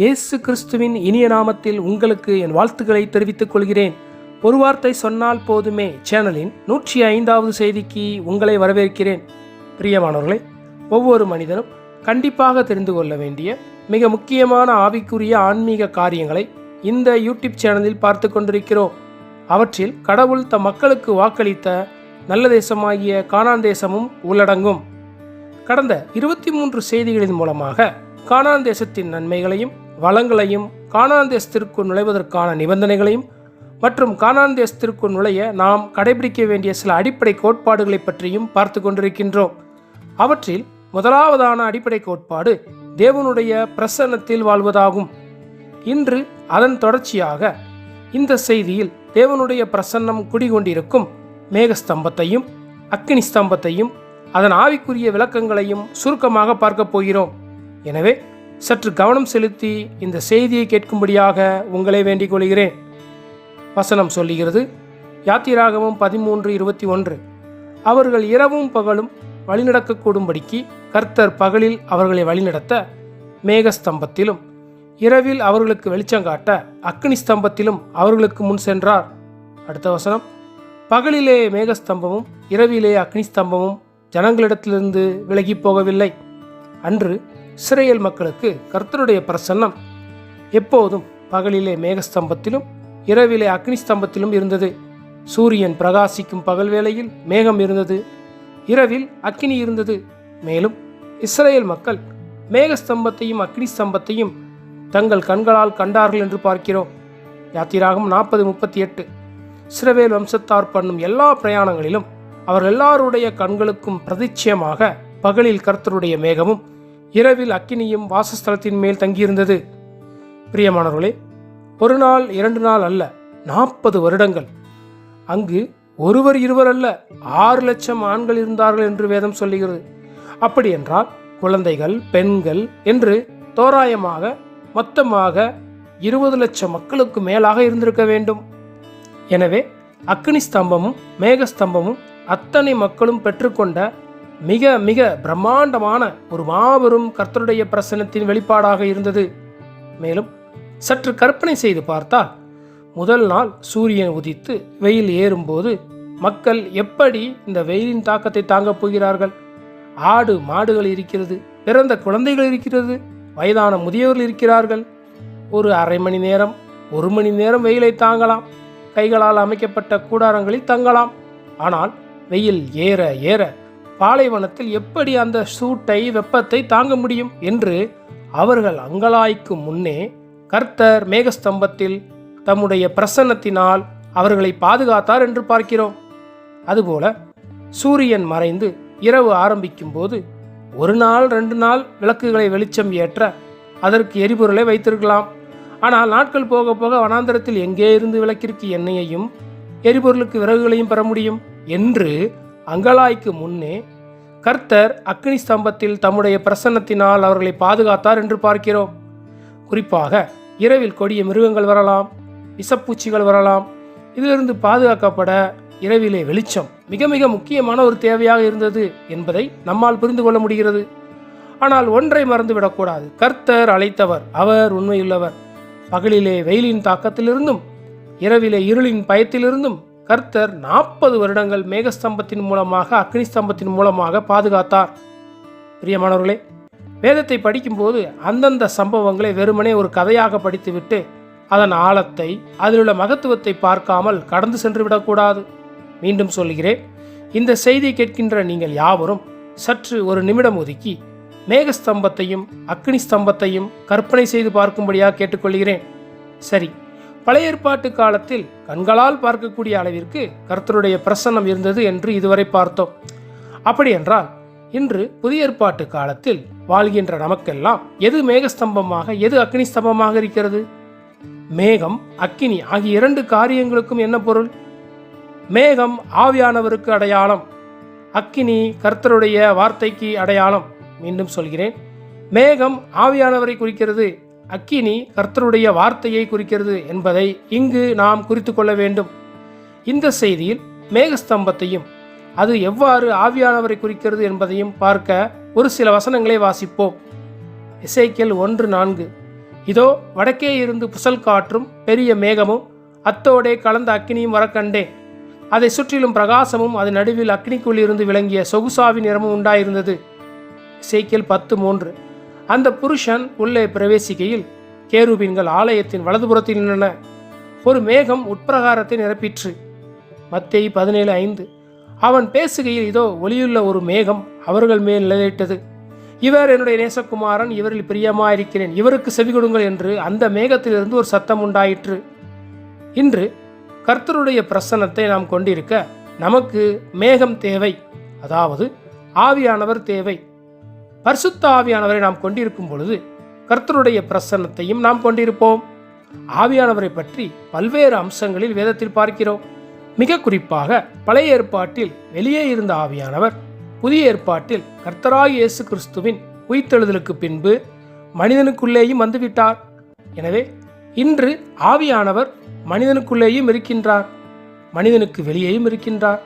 இயேசு கிறிஸ்துவின் இனிய நாமத்தில் உங்களுக்கு என் வாழ்த்துக்களை தெரிவித்துக் கொள்கிறேன். ஒரு வார்த்தை சொன்னால் போதுமே சேனலின் நூற்றி ஐந்தாவது செய்திக்கு உங்களை வரவேற்கிறேன். பிரியமானவர்களே ஒவ்வொரு மனிதனும் கண்டிப்பாக தெரிந்து கொள்ள வேண்டிய மிக முக்கியமான ஆவிக்குரிய ஆன்மீக காரியங்களை இந்த யூடியூப் சேனலில் பார்த்து கொண்டிருக்கிறோம். அவற்றில் கடவுள் தம் மக்களுக்கு வாக்களித்த நல்ல தேசமாகிய காணான் தேசமும் உள்ளடங்கும். கடந்த இருபத்தி மூன்று செய்திகளின் மூலமாக காணான் தேசத்தின் நன்மைகளையும் வளங்களையும் கானான் தேசத்திற்குள் நுழைவதற்கான நிபந்தனைகளையும் மற்றும் கானான் தேசத்திற்குள் நுழைய நாம் கடைபிடிக்க வேண்டிய சில அடிப்படை கோட்பாடுகளை பற்றியும் பார்த்து கொண்டிருக்கின்றோம். அவற்றில் முதலாவதான அடிப்படை கோட்பாடு தேவனுடைய பிரசன்னத்தில் வாழ்வதாகும். இன்று அதன் தொடர்ச்சியாக இந்த செய்தியில் தேவனுடைய பிரசன்னம் குடிகொண்டிருக்கும் மேகஸ்தம்பத்தையும் அக்னி ஸ்தம்பத்தையும் அதன் ஆவிக்குரிய விளக்கங்களையும் சுருக்கமாக பார்க்கப் போகிறோம். எனவே சற்று கவனம் செலுத்தி இந்த செய்தியை கேட்கும்படியாக உங்களை வேண்டிக் கொள்கிறேன். வசனம் சொல்லுகிறது யாத்திராகவும் பதிமூன்று இருபத்தி ஒன்று. அவர்கள் இரவும் பகலும் வழிநடக்கக்கூடும்படிக்கு கர்த்தர் பகலில் அவர்களை வழிநடத்த மேகஸ்தம்பத்திலும் இரவில் அவர்களுக்கு வெளிச்சம் காட்ட அக்னி ஸ்தம்பத்திலும் அவர்களுக்கு முன் சென்றார். அடுத்த வசனம் பகலிலே மேகஸ்தம்பமும் இரவிலே அக்னி ஸ்தம்பமும் ஜனங்களிடத்திலிருந்து விலகி போகவில்லை. அன்று இஸ்ரேல் மக்களுக்கு கர்த்தருடைய பிரசன்னம் எப்போதும் பகலிலே மேகஸ்தம்பத்திலும் இரவிலே அக்னி ஸ்தம்பத்திலும் இருந்தது. சூரியன் பிரகாசிக்கும் பகல் வேளையில் மேகம் இருந்தது. இரவில் அக்னி இருந்தது. மேலும் இஸ்ரேல் மக்கள் மேகஸ்தம்பத்தையும் அக்னி ஸ்தம்பத்தையும் தங்கள் கண்களால் கண்டார்கள் என்று பார்க்கிறோம். யாத்திராகம் நாற்பது முப்பத்தி எட்டு. இஸ்ரவேல் வம்சத்தார் பண்ணும் எல்லா பிரயாணங்களிலும் அவர் எல்லாருடைய கண்களுக்கும் பிரதிச்சயமாக பகலில் கர்த்தருடைய மேகமும் இரவில் அக்கினியும் வாசஸ்தலத்தின் மேல் தங்கியிருந்தது. பிரியமானவர்களே ஒரு நாள் இரண்டு நாள் அல்ல நாற்பது வருடங்கள். அங்கு ஒருவர் இருவர் அல்ல ஆறு லட்சம் ஆண்கள் இருந்தார்கள் என்று வேதம் சொல்லுகிறது. அப்படி என்றால் குழந்தைகள் பெண்கள் என்று தோராயமாக மொத்தமாக இருபது லட்சம் மக்களுக்கு மேலாக இருந்திருக்க வேண்டும். எனவே அக்னி ஸ்தம்பமும் மேகஸ்தம்பமும் அத்தனை மக்களும் பெற்றுக்கொண்ட மிக மிக பிரம்மாண்டமான ஒரு மாபெரும் கர்த்தருடைய பிரசனத்தின் வெளிப்பாடாக இருந்தது. மேலும் சற்று கற்பனை செய்து பார்த்தால் முதல் நாள் சூரியன் உதித்து வெயில் ஏறும்போது மக்கள் எப்படி இந்த வெயிலின் தாக்கத்தை தாங்கப் போகிறார்கள்? ஆடு மாடுகள் இருக்கிறது பிறந்த குழந்தைகள் இருக்கிறது வயதான முதியவர்கள் இருக்கிறார்கள். ஒரு அரை மணி நேரம் ஒரு மணி நேரம் வெயிலை தாங்கலாம். கைகளால் அமைக்கப்பட்ட கூடாரங்களில் தங்கலாம். ஆனால் வெயில் ஏற ஏற பாலைவனத்தில் எப்படி அந்த சூட்டை வெப்பத்தை தாங்க முடியும் என்று அவர்கள் அங்கலாய்க்கும் முன்னே கர்த்தர் மேகஸ்தம்பத்தில் தம்முடைய பிரசன்னத்தினால் அவர்களை பாதுகாத்தார் என்று பார்க்கிறோம். அதுபோல சூரியன் மறைந்து இரவு ஆரம்பிக்கும் போது ஒரு நாள் ரெண்டு நாள் விளக்குகளை வெளிச்சம் ஏற்ற அதற்கு எரிபொருளை வைத்திருக்கலாம். ஆனால் நாட்கள் போக போக வனாந்தரத்தில் எங்கே இருந்து விளக்கிற்கு எண்ணெயையும் எரிபொருளுக்கு விறகுகளையும் பெற முடியும் என்று அங்கலாய்க்கு முன்னே கர்த்தர் அக்னி ஸ்தம்பத்தில் தம்முடைய பிரசன்னத்தினால் அவர்களை பாதுகாத்தார் என்று பார்க்கிறோம். குறிப்பாக இரவில் கொடிய மிருகங்கள் வரலாம் விஷப்பூச்சிகள் வரலாம். இதிலிருந்து பாதுகாக்கப்பட இரவிலே வெளிச்சம் மிக மிக முக்கியமான ஒரு தேவையாக இருந்தது என்பதை நம்மால் புரிந்து கொள்ள முடிகிறது. ஆனால் ஒன்றை மறந்துவிடக்கூடாது கர்த்தர் அழைத்தவர் அவர் உண்மையுள்ளவர். பகலிலே வெயிலின் தாக்கத்திலிருந்தும் இரவிலே இருளின் பயத்திலிருந்தும் கர்த்தர் நாற்பது வருடங்கள் மேகஸ்தம்பத்தின் மூலமாக அக்னி ஸ்தம்பத்தின் மூலமாக பாதுகாத்தார். பிரியமானவர்களே வேதத்தை படிக்கும்போது அந்தந்த சம்பவங்களை வெறுமனே ஒரு கதையாக படித்துவிட்டு அதன் ஆழத்தை அதிலுள்ள மகத்துவத்தை பார்க்காமல் கடந்து சென்று விடக்கூடாது. மீண்டும் சொல்கிறேன் இந்த செய்தி கேட்கின்ற நீங்கள் யாவரும் சற்று ஒரு நிமிடம் ஒதுக்கி மேகஸ்தம்பத்தையும் அக்னி ஸ்தம்பத்தையும் கற்பனை செய்து பார்க்கும்படியாக கேட்டுக்கொள்கிறேன். சரி பழைய ஏற்பாட்டு காலத்தில் கண்களால் பார்க்கக்கூடிய அளவிற்கு கர்த்தருடைய பிரசன்னம் இருந்தது என்று இதுவரை பார்த்தோம். அப்படியென்றால் இன்று புதிய ஏற்பாட்டு காலத்தில் வாழ்கின்ற நமக்கெல்லாம் எது மேகஸ்தம்பமாக எது அக்னி ஸ்தம்பமாக இருக்கிறது? மேகம் அக்கினி ஆகிய இரண்டு காரியங்களுக்கும் என்ன பொருள்? மேகம் ஆவியானவருக்கு அடையாளம். அக்கினி கர்த்தருடைய வார்த்தைக்கு அடையாளம். மீண்டும் சொல்கிறேன். மேகம் ஆவியானவரை குறிக்கிறது. அக்கினி கர்த்தருடைய வார்த்தையை குறிக்கிறது என்பதை இங்கு நாம் குறித்து கொள்ள வேண்டும். இந்த செய்தியில் மேகஸ்தம்பத்தையும் அது எவ்வாறு ஆவியானவரை குறிக்கிறது என்பதையும் பார்க்க ஒரு சில வசனங்களை வாசிப்போம். இசைக்கேல் ஒன்று நான்கு. இதோ வடக்கே இருந்து புசல் காற்றும் பெரிய மேகமும் அத்தோடே கலந்த அக்கினியும் வரக்கண்டேன் அதை சுற்றிலும் பிரகாசமும் அது நடுவில் அக்னிக்குள் இருந்து விளங்கிய சொகுசாவின் நிறமும் உண்டாயிருந்தது. சேக்கியல் பத்து மூன்று. அந்த புருஷன் உள்ளே பிரவேசிக்கையில் கேருபீன்கள் ஆலயத்தின் வலதுபுறத்தில் நின்றன. ஒரு மேகம் உட்பிரகாரத்தை நிரப்பிற்று. மத்தேய் பதினேழு ஐந்து. அவன் பேசுகையில் இதோ ஒளியுள்ள ஒரு மேகம் அவர்கள் மேல் நிலையிட்டது இவர் என்னுடைய நேசகுமாரன் இவரில் பிரியமாயிருக்கிறேன் இவருக்கு செவி கொடுங்கள் என்று அந்த மேகத்திலிருந்து ஒரு சத்தம் உண்டாயிற்று. இன்று கர்த்தருடைய பிரசன்னத்தை நாம் கொண்டிருக்க நமக்கு மேகம் தேவை அதாவது ஆவியானவர் தேவை. பரிசுத்த ஆவியானவரை நாம் கொண்டிருக்கும் பொழுது கர்த்தருடைய பிரசன்னத்தையும் நாம் கொண்டிருப்போம். ஆவியானவரை பற்றி பல்வேறு அம்சங்களில் வேதத்தில் பார்க்கிறோம். மிக குறிப்பாக பழைய ஏற்பாட்டில் வெளியே இருந்த ஆவியானவர் புதிய ஏற்பாட்டில் கர்த்தராய் இயேசு கிறிஸ்துவின் உயிர்த்தெழுதலுக்கு பின்பு மனிதனுக்குள்ளேயும் வந்துவிட்டார். எனவே இன்று ஆவியானவர் மனிதனுக்குள்ளேயும் இருக்கின்றார் மனிதனுக்கு வெளியேயும் இருக்கின்றார்.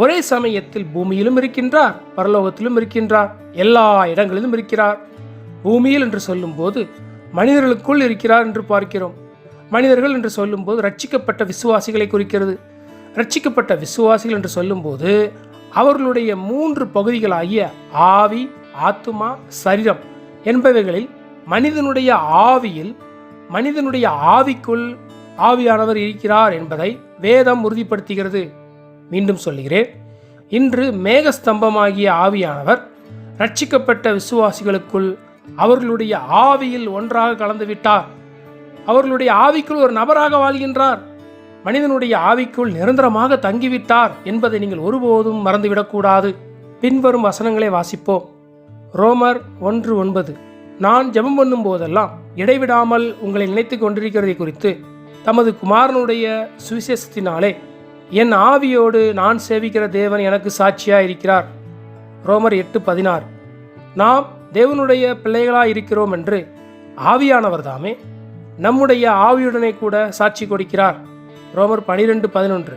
ஒரே சமயத்தில் பூமியிலும் இருக்கின்றார் பரலோகத்திலும் இருக்கின்றார் எல்லா இடங்களிலும் இருக்கிறார். பூமியில் என்று சொல்லும்போது மனிதர்களுக்குள் இருக்கிறார் என்று பார்க்கிறோம். மனிதர்கள் என்று சொல்லும்போது ரட்சிக்கப்பட்ட விசுவாசிகளை குறிக்கிறது. ரட்சிக்கப்பட்ட விசுவாசிகள் என்று சொல்லும்போது அவர்களுடைய மூன்று பகுதிகளாகிய ஆவி ஆத்துமா சரீரம் என்பவைகளில் மனிதனுடைய ஆவியில் மனிதனுடைய ஆவிக்குள் ஆவியானவர் இருக்கிறார் என்பதை வேதம் உறுதிப்படுத்துகிறது. மீண்டும் சொல்கிறேன் இன்று மேகஸ்தம்பமாகிய ஆவியானவர் ரட்சிக்கப்பட்ட விசுவாசிகளுக்குள் அவர்களுடைய ஆவியில் ஒன்றாக கலந்துவிட்டார். அவர்களுடைய ஆவிக்குள் ஒரு நபராக வாழ்கின்றார். மனிதனுடைய ஆவிக்குள் நிரந்தரமாக தங்கிவிட்டார் என்பதை நீங்கள் ஒருபோதும் மறந்துவிடக்கூடாது. பின்வரும் வசனங்களை வாசிப்போம். ரோமர் ஒன்று ஒன்பது. நான் ஜெபம் பண்ணும் போதெல்லாம் இடைவிடாமல் உங்களை நினைத்து கொண்டிருக்கிறதை குறித்து தமது குமாரனுடைய சுவிசேஷத்தினாலே என் ஆவியோடு நான் சேவிக்கிற தேவன் எனக்கு சாட்சியாக இருக்கிறார் ரோமர் எட்டு பதினாறு. நாம் தேவனுடைய பிள்ளைகளாக இருக்கிறோம் என்று ஆவியானவர் தாமே நம்முடைய ஆவியுடனே கூட சாட்சி கொடுக்கிறார். ரோமர் பனிரெண்டு பதினொன்று.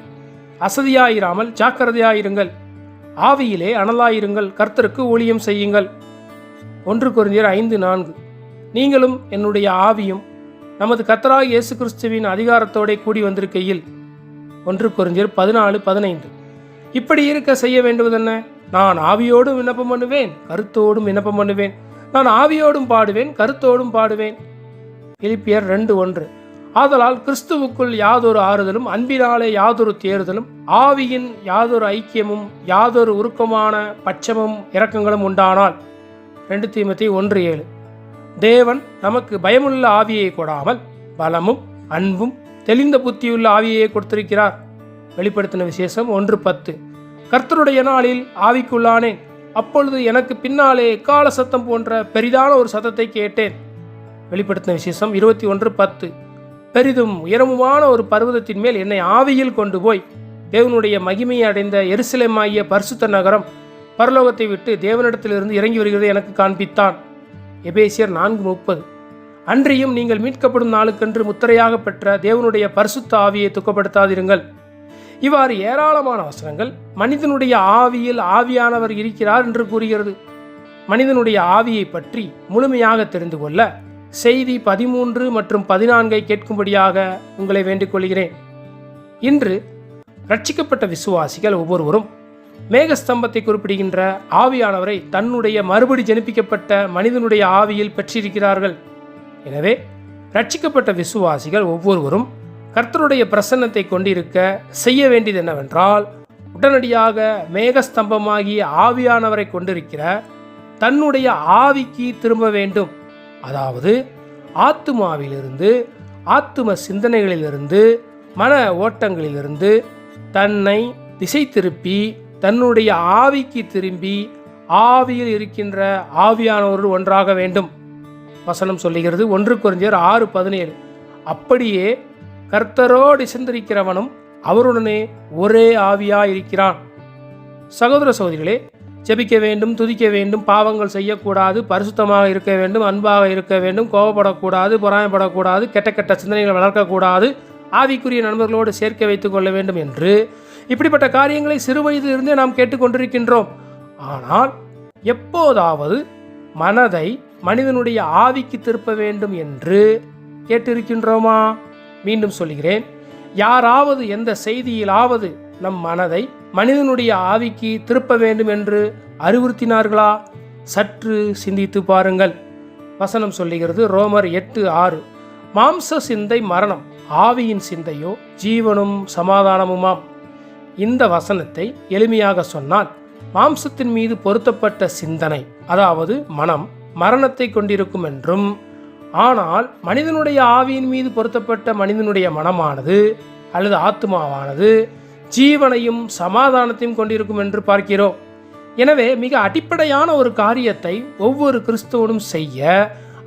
அசதியாயிராமல் ஜாக்கிரதையாயிருங்கள். ஆவியிலே அனலாயிருங்கள். கர்த்தருக்கு ஊழியம் செய்யுங்கள். ஒன்று குறைஞ்சர் ஐந்து நான்கு. நீங்களும் என்னுடைய ஆவியும் நமது கத்தராக இயேசு கிறிஸ்துவின் அதிகாரத்தோடே கூடி வந்திருக்கையில் ஒன்று குறைஞ்சர் பதினாலு பதினைந்து. இப்படி இருக்க செய்ய வேண்டுவதென்ன நான் ஆவியோடும் விண்ணப்பம் பண்ணுவேன் கருத்தோடும் விண்ணப்பம் பண்ணுவேன். நான் ஆவியோடும் பாடுவேன் கருத்தோடும் பாடுவேன். பிலிப்பியர் ரெண்டு ஒன்று. ஆதலால் கிறிஸ்துவுக்குள் யாதொரு ஆறுதலும் அன்பினாலே யாதொரு தேறுதலும் ஆவியின் யாதொரு ஐக்கியமும் யாதொரு உருக்கமான பட்சமும் இரக்கங்களும் உண்டானால். ரெண்டு தீமத்தி ஒன்று ஏழு. தேவன் நமக்கு பயமுள்ள ஆவியை கொடாமல் பலமும் அன்பும் தெளிந்த புத்தியுள்ள ஆவியை கொடுத்திருக்கிறார். வெளிப்படுத்தின விசேஷம் ஒன்று பத்து. கர்த்தருடைய நாளில் ஆவிக்குள்ளானேன். அப்பொழுது எனக்கு பின்னாலே எக்கால சத்தம் போன்ற பெரிதான ஒரு சத்தத்தை கேட்டேன். வெளிப்படுத்தின விசேஷம் இருபத்தி ஒன்று பத்து. பெரிதும் உயரமுமான ஒரு பர்வதத்தின் மேல் என்னை ஆவியில் கொண்டு போய் தேவனுடைய மகிமையை அடைந்த எருசலேமாகிய பரிசுத்த நகரம் பரலோகத்தை விட்டு தேவனிடத்திலிருந்து இறங்கி வருகிறதை எனக்கு காண்பித்தான். எபேசியர் நான்கு முப்பது. அன்றியும் நீங்கள் மீட்கப்படும் நாளுக்கென்று முத்திரையாக பெற்ற தேவனுடைய பரிசுத்த ஆவியை துக்கப்படுத்தாதிருங்கள். இவ்வாறு ஏராளமான வசனங்கள் மனிதனுடைய ஆவியில் ஆவியானவர் இருக்கிறார் என்று கூறுகிறது. மனிதனுடைய ஆவியை பற்றி முழுமையாக தெரிந்து கொள்ள செய்தி பதிமூன்று மற்றும் பதினான்கை கேட்கும்படியாக உங்களை வேண்டிக் கொள்கிறேன். இன்று ரட்சிக்கப்பட்ட விசுவாசிகள் ஒவ்வொருவரும் மேகஸ்தம்பத்தை குறிப்பிடுகின்ற ஆவியானவரை தன்னுடைய மறுபடி ஜனிப்பிக்கப்பட்ட மனிதனுடைய ஆவியில் பெற்றிருக்கிறார்கள். எனவே ரட்சிக்கப்பட்ட விசுவாசிகள் ஒவ்வொருவரும் கர்த்தருடைய பிரசன்னத்தை கொண்டிருக்க செய்ய வேண்டியது என்னவென்றால் உடனடியாக மேகஸ்தம்பமாகிய ஆவியானவரை கொண்டிருக்கிற தன்னுடைய ஆவிக்கு திரும்ப வேண்டும். அதாவது ஆத்துமாவிலிருந்து ஆத்தும சிந்தனைகளிலிருந்து மன ஓட்டங்களிலிருந்து தன்னை திசை திருப்பி தன்னுடைய ஆவிக்கு திரும்பி ஆவியில் இருக்கின்ற ஆவியானவர்கள் ஒன்றாக வேண்டும். வசனம் சொல்லுகிறது. ஒன்று குறைஞ்சர் ஆறு பதினேழு. அப்படியே கர்த்தரோடு சிந்திருக்கிறவனும் அவருடனே ஒரே ஆவியாக இருக்கிறான் சகோதர சகோதரிகளே ஜெபிக்க வேண்டும் துதிக்க வேண்டும் பாவங்கள் செய்யக்கூடாது பரிசுத்தமாக இருக்க வேண்டும் அன்பாக இருக்க வேண்டும் கோபப்படக்கூடாது பொறாமைப்படக்கூடாது கெட்ட கெட்ட சிந்தனைகளை வளர்க்கக்கூடாது ஆவிக்குரிய நண்பர்களோடு சேர்க்க வைத்துக் கொள்ள வேண்டும் என்று இப்படிப்பட்ட காரியங்களை சிறு வயதிலிருந்தே நாம் கேட்டுக்கொண்டிருக்கின்றோம். ஆனால் எப்போதாவது மனதை மனிதனுடைய ஆவிக்கு திருப்ப வேண்டும் என்று கேட்டிருக்கின்றோமா? மீண்டும் சொல்கிறேன் யாராவது எந்த செய்தியிலாவது நம் மனதை மனிதனுடைய ஆவிக்கு திருப்ப வேண்டும் என்று அறிவுறுத்தினார்களா? சற்று சிந்தித்து பாருங்கள். வசனம் சொல்லுகிறது ரோமர் எட்டு ஆறு மாம்ச சிந்தை மரணம் ஆவியின் சிந்தையோ ஜீவனும் சமாதானமுமாம். இந்த வசனத்தை எளிமையாக சொன்னால் மாம்சத்தின் மீது பொருத்தப்பட்ட சிந்தனை அதாவது மனம் மரணத்தை கொண்டிருக்கும் என்றும் ஆனால் மனிதனுடைய ஆவியின் மீது பொருத்தப்பட்ட மனிதனுடைய மனமானது அல்லது ஆத்மாவானது ஜீவனையும் சமாதானத்தையும் கொண்டிருக்கும் என்று பார்க்கிறோம். எனவே மிக அடிப்படையான ஒரு காரியத்தை ஒவ்வொரு கிறிஸ்துவனும் செய்ய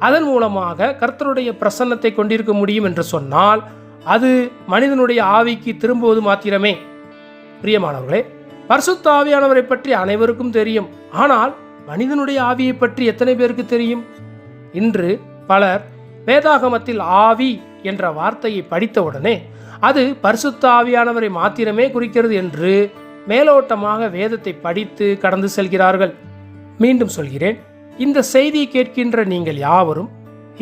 அதன் மூலமாக கர்த்தருடைய பிரசன்னத்தை கொண்டிருக்க முடியும் என்று சொன்னால் அது மனிதனுடைய ஆவிக்கு திரும்புவது மாத்திரமே. பிரியமானவர்களே பரிசுத்த ஆவியானவரை பற்றி அனைவருக்கும் தெரியும். ஆனால் மனிதனுடைய ஆவியை பற்றி எத்தனை பேருக்கு தெரியும்? இன்று பலர் வேதாகமத்தில் ஆவி என்ற வார்த்தையை படித்தவுடனே அது பரிசுத்த ஆவியானவரை மாத்திரமே குறிக்கிறது என்று மேலோட்டமாக வேதத்தை படித்து கடந்து செல்கிறார்கள். மீண்டும் சொல்கிறேன் இந்த செய்தியை கேட்கின்ற நீங்கள் யாவரும்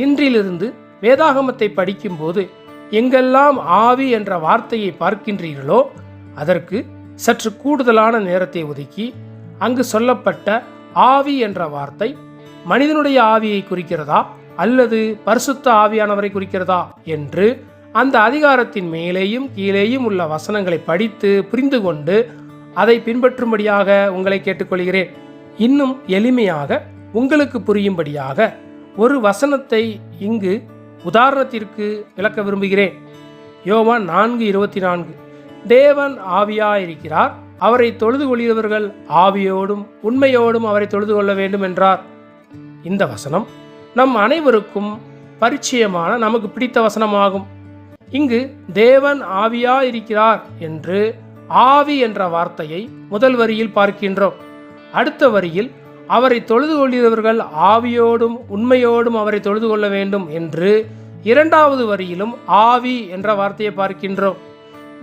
இன்றிலிருந்து வேதாகமத்தை படிக்கும்போது எங்கெல்லாம் ஆவி என்ற வார்த்தையை பார்க்கின்றீர்களோ அதற்கு சற்று கூடுதலான நேரத்தை ஒதுக்கி அங்கு சொல்லப்பட்ட ஆவி என்ற வார்த்தை மனிதனுடைய ஆவியை குறிக்கிறதா அல்லது பரிசுத்த ஆவியானவரை குறிக்கிறதா என்று அந்த அதிகாரத்தின் மேலேயும் கீழேயும் உள்ள வசனங்களை படித்து புரிந்து கொண்டு அதை பின்பற்றும்படியாக உங்களை கேட்டுக்கொள்கிறேன். இன்னும் எளிமையாக உங்களுக்கு புரியும்படியாக ஒரு வசனத்தை இங்கு உதாரணத்திற்கு விளக்க விரும்புகிறேன். யோவான் நான்கு இருபத்தி நான்கு. தேவன் ஆவியாயிருக்கிறார் அவரை தொழுது கொள்கிறவர்கள் ஆவியோடும் உண்மையோடும் அவரை தொழுது கொள்ள வேண்டும் என்றார். இந்த வசனம் நம் அனைவருக்கும் பரிச்சயமான நமக்கு பிடித்த வசனமாகும். இங்கு தேவன் ஆவியா இருக்கிறார் என்று ஆவி என்ற வார்த்தையை முதல் வரியில் பார்க்கின்றோம். அடுத்த வரியில் அவரை தொழுது கொள்கிறவர்கள் ஆவியோடும் உண்மையோடும் அவரை தொழுது கொள்ள வேண்டும் என்று இரண்டாவது வரியிலும் ஆவி என்ற வார்த்தையை பார்க்கின்றோம்.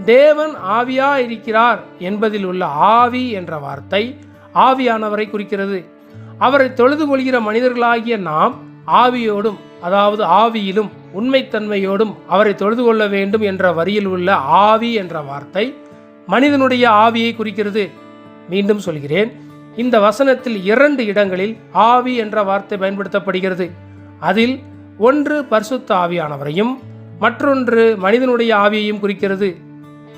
தேவன் ஆவியா இருக்கிறார் என்பதில் உள்ள ஆவி என்ற வார்த்தை ஆவியானவரை குறிக்கிறது. அவரை தொழுது கொள்கிற மனிதர்களாகிய நாம் ஆவியோடும் அதாவது ஆவியிலும் உண்மைத்தன்மையோடும் அவரை தொழுது கொள்ள வேண்டும் என்ற வரியில் உள்ள ஆவி என்ற வார்த்தை மனிதனுடைய ஆவியை குறிக்கிறது. மீண்டும் சொல்கிறேன் இந்த வசனத்தில் இரண்டு இடங்களில் ஆவி என்ற வார்த்தை பயன்படுத்தப்படுகிறது. அதில் ஒன்று பரிசுத்த ஆவியானவரையும் மற்றொன்று மனிதனுடைய ஆவியையும் குறிக்கிறது.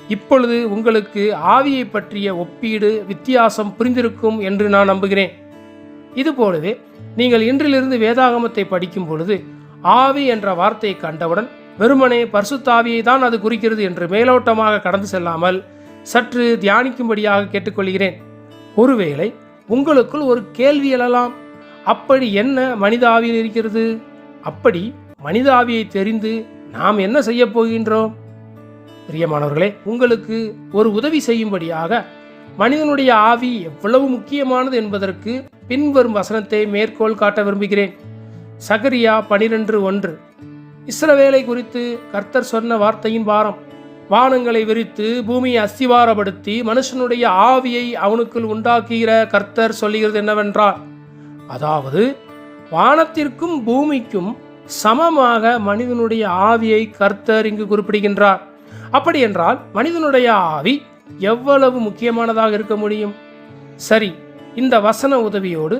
இப்பொழுது உங்களுக்கு ஆவியை பற்றிய ஒப்பீடு வித்தியாசம் புரிந்திருக்கும் என்று நான் நம்புகிறேன். இதுபோலவே நீங்கள் இன்றிலிருந்து வேதாகமத்தை படிக்கும் பொழுது ஆவி என்ற வார்த்தையை கண்டவுடன் வெறுமனே பர்சுத்தாவியை தான் அது குறிக்கிறது என்று மேலோட்டமாக கடந்து செல்லாமல் சற்று தியானிக்கும்படியாக கேட்டுக்கொள்கிறேன். ஒருவேளை உங்களுக்குள் ஒரு கேள்வி எழலாம். அப்படி என்ன மனித ஆவியில் இருக்கிறது? அப்படி மனித ஆவியை தெரிந்து நாம் என்ன செய்யப் போகின்றோம்? பிரியமானவர்களே உங்களுக்கு ஒரு உதவி செய்யும்படியாக மனிதனுடைய ஆவி எவ்வளவு முக்கியமானது என்பதற்கு பின்வரும் வசனத்தை மேற்கோள் காட்ட விரும்புகிறேன். சகரியா பனிரெண்டு ஒன்று. இஸ்ரவேலை குறித்து கர்த்தர் சொன்ன வார்த்தையின் பாரம் வானங்களை விரித்து பூமியை அஸ்திவாரப்படுத்தி மனுஷனுடைய ஆவியை அவனுக்குள் உண்டாக்குகிற கர்த்தர் சொல்லுகிறது என்னவென்றால் அதாவது வானத்திற்கும் பூமிக்கும் சமமாக மனிதனுடைய ஆவியை கர்த்தர் இங்கு குறிப்பிடுகின்றார். அப்படி என்றால் மனிதனுடைய ஆவி எவ்வளவு முக்கியமானதாக இருக்க முடியும்? சரி இந்த வசன உதவியோடு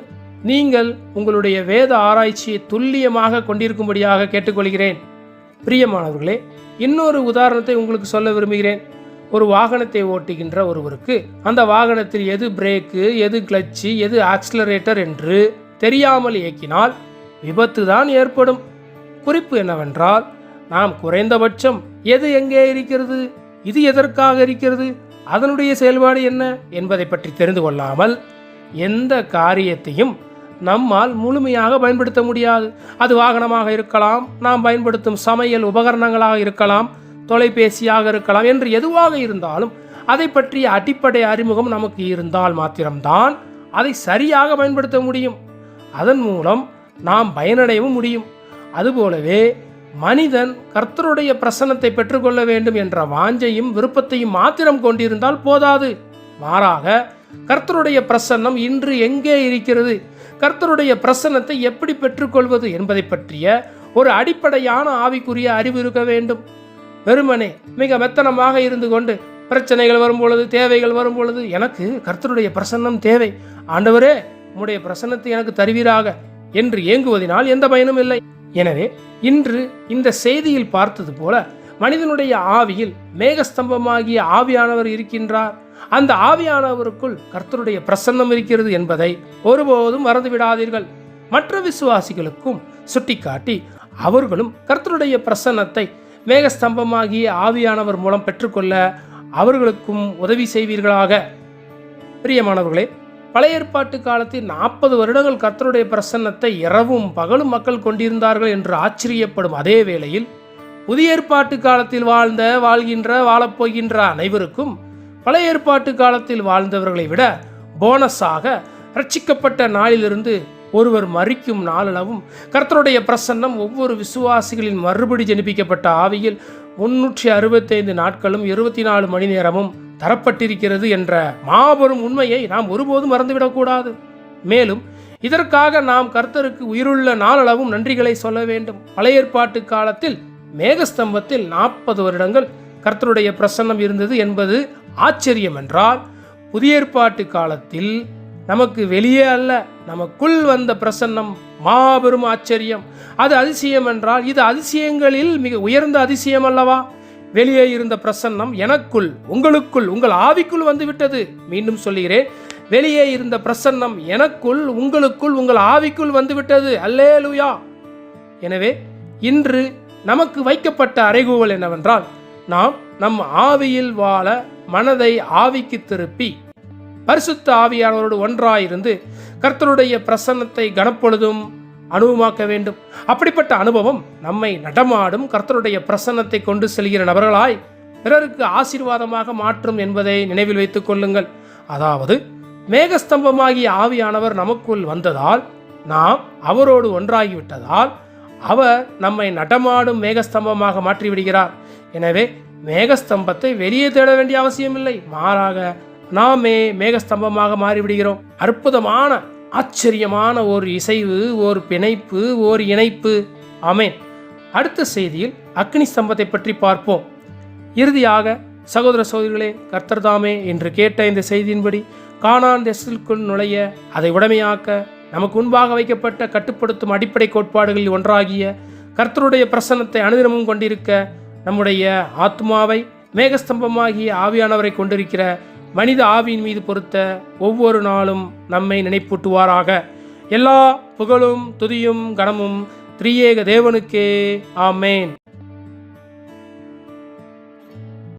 நீங்கள் உங்களுடைய வேத ஆராய்ச்சியை துல்லியமாக கொண்டிருக்கும்படியாக கேட்டுக்கொள்கிறேன். பிரியமானவர்களே இன்னொரு உதாரணத்தை உங்களுக்கு சொல்ல விரும்புகிறேன். ஒரு வாகனத்தை ஓட்டுகின்ற ஒருவருக்கு அந்த வாகனத்தில் எது பிரேக்கு எது கிளச்சு எது ஆக்சிலரேட்டர் என்று தெரியாமல் இயக்கினால் விபத்து தான் ஏற்படும். குறிப்பு என்னவென்றால் நாம் குறைந்தபட்சம் எது எங்கே இருக்கிறது? இது எதற்காக இருக்கிறது? அதனுடைய செயல்பாடு என்ன? என்பதை பற்றி தெரிந்து கொள்ளாமல் எந்த காரியத்தையும் நம்மால் முழுமையாக பயன்படுத்த முடியாது. அது வாகனமாக இருக்கலாம் நாம் பயன்படுத்தும் சமையல் உபகரணங்களாக இருக்கலாம் தொலைபேசியாக இருக்கலாம் என்று எதுவாக இருந்தாலும் அதை பற்றிய அடிப்படை அறிமுகம் நமக்கு இருந்தால் மாத்திரம்தான் அதை சரியாக பயன்படுத்த முடியும். அதன் மூலம் நாம் பயனடையவும் முடியும். அதுபோலவே மனிதன் கர்த்தருடைய பிரசன்னத்தை பெற்றுக்கொள்ள வேண்டும் என்ற வாஞ்சையும் விருப்பத்தையும் மாத்திரம் கொண்டிருந்தால் போதாது. மாறாக கர்த்தருடைய பிரசன்னம் இன்று எங்கே இருக்கிறது? கர்த்தருடைய பிரசன்னத்தை எப்படி பெற்றுக்கொள்வது என்பதை பற்றிய ஒரு அடிப்படையான ஆவிக்குரிய அறிவு இருக்க வேண்டும். வெறுமனே மிக மெத்தனமாக இருந்து கொண்டு பிரச்சனைகள் வரும் பொழுது தேவைகள் வரும் பொழுது எனக்கு கர்த்தருடைய பிரசன்னம் தேவை. ஆண்டவரே உம்முடைய பிரசன்னத்தை எனக்கு தருவீராக என்று ஏங்குவதினால் எந்த பயனும் இல்லை. எனவே இன்று இந்த செய்தியில் பார்த்தது போல மனிதனுடைய ஆவியில் மேகஸ்தம்பமாகிய ஆவியானவர் இருக்கின்றார். அந்த ஆவியானவருக்குள் கர்த்தருடைய பிரசன்னம் இருக்கிறது என்பதை ஒருபோதும் மறந்து விடாதீர்கள் மற்ற விசுவாசிகளுக்கும் சுட்டிக்காட்டி அவர்களும் கர்த்தருடைய பிரசன்னத்தை மேகஸ்தம்பமாகிய ஆவியானவர் மூலம் பெற்றுக்கொள்ள அவர்களுக்கும் உதவி செய்வீர்களாக. பிரியமானவர்களே பழைய ஏற்பாட்டு காலத்தில் நாற்பது வருடங்கள் கர்த்தருடைய பிரசன்னத்தை இரவும் பகலும் மக்கள் கொண்டிருந்தார்கள் என்று ஆச்சரியப்படும் அதே வேளையில் புதிய ஏற்பாட்டு காலத்தில் வாழ்ந்த வாழ்கின்ற வாழப்போகின்ற அனைவருக்கும் பழைய ஏற்பாட்டு காலத்தில் வாழ்ந்தவர்களை விட போனஸாக ரட்சிக்கப்பட்ட நாளிலிருந்து ஒருவர் மறிக்கும் நாளளவும் கர்த்தருடைய பிரசன்னம் ஒவ்வொரு விசுவாசிகளின் மறுபடி ஜெனிப்பிக்கப்பட்ட ஆவியில் முன்னூற்றி அறுபத்தைந்து நாட்களும் இருபத்தி நாலு மணி நேரமும் தரப்பட்டிருக்கிறது என்ற மாபெரும் உண்மையை நாம் ஒருபோதும் மறந்துவிடக்கூடாது. மேலும் இதற்காக நாம் கர்த்தருக்கு உயிருள்ள நாளளவும் நன்றிகளை சொல்ல வேண்டும். பழைய ஏற்பாட்டு காலத்தில் மேகஸ்தம்பத்தில் நாற்பது வருடங்கள் கர்த்தருடைய பிரசன்னம் இருந்தது என்பது ஆச்சரியம் என்றால் புதிய ஏற்பாட்டு காலத்தில் நமக்கு வெளியே அல்ல நமக்குள் வந்த பிரசன்னம் மாபெரும் ஆச்சரியம். அது அதிசயம் என்றால் இது அதிசயங்களில் மிக உயர்ந்த அதிசயம் அல்லவா? வெளியே இருந்த பிரசன்னம் எனக்குள் உங்களுக்குள் உங்கள் ஆவிக்குள் வந்து விட்டது மீண்டும் சொல்லுகிறேன் வெளியே இருந்த பிரசன்னம் எனக்குள் உங்களுக்குள் உங்கள் ஆவிக்குள் வந்து விட்டது அல்லேலுயா. எனவே இன்று நமக்கு வைக்கப்பட்ட அறைகூவல் என்னவென்றால் நாம் நம் ஆவியில் வாழ மனதை ஆவிக்கு திருப்பி பரிசுத்த ஆவியானவரோடு ஒன்றாயிருந்து கர்த்தருடைய பிரசன்னத்தை கனப்பொழுதும் அனுபவமாக்க வேண்டும். அப்படிப்பட்ட அனுபவம் நம்மை நடமாடும் கர்த்தருடைய பிரசன்னத்தை கொண்டு செல்கிற நபர்களாய் பிறருக்கு ஆசீர்வாதமாக மாற்றும் என்பதை நினைவில் வைத்துக் கொள்ளுங்கள். அதாவது மேகஸ்தம்பமாகிய ஆவியானவர் நமக்குள் வந்ததால் நாம் அவரோடு ஒன்றாகிவிட்டதால் அவர் நம்மை நடமாடும் மேகஸ்தம்பமாக மாற்றிவிடுகிறார். எனவே மேகஸ்தம்பத்தை வெளியே தேட வேண்டிய அவசியமில்லை. மாறாக நாமே மேகஸ்தம்பமாக மாறிவிடுகிறோம். அற்புதமான ஆச்சரியமான ஒரு இசைவு ஒரு பிணைப்பு ஒரு இணைப்பு. அமேன் அடுத்த செய்தியில் அக்னி ஸ்தம்பத்தை பற்றி பார்ப்போம். இறுதியாக சகோதர சகோதரிகளே கர்த்தர்தாமே என்று கேட்ட இந்த செய்தியின்படி காணான் தேசத்திற்குள் நுழைய அதை உடமையாக்க நமக்கு முன்பாக வைக்கப்பட்ட கட்டுப்படுத்தும் அடிப்படை கோட்பாடுகளில் ஒன்றாகிய கர்த்தருடைய பிரசன்னத்தை அனுதினமும் கொண்டிருக்க நம்முடைய ஆத்மாவை மேகஸ்தம்பமாகிய ஆவியானவரை கொண்டிருக்கிற மனித ஆவியின் மீது பொறுத்த ஒவ்வொரு நாளும் நம்மை நினைப்பூட்டுவாராக. எல்லா புகழும் துதியும் கனமும் திரியேக தேவனுக்கே. ஆமேன்.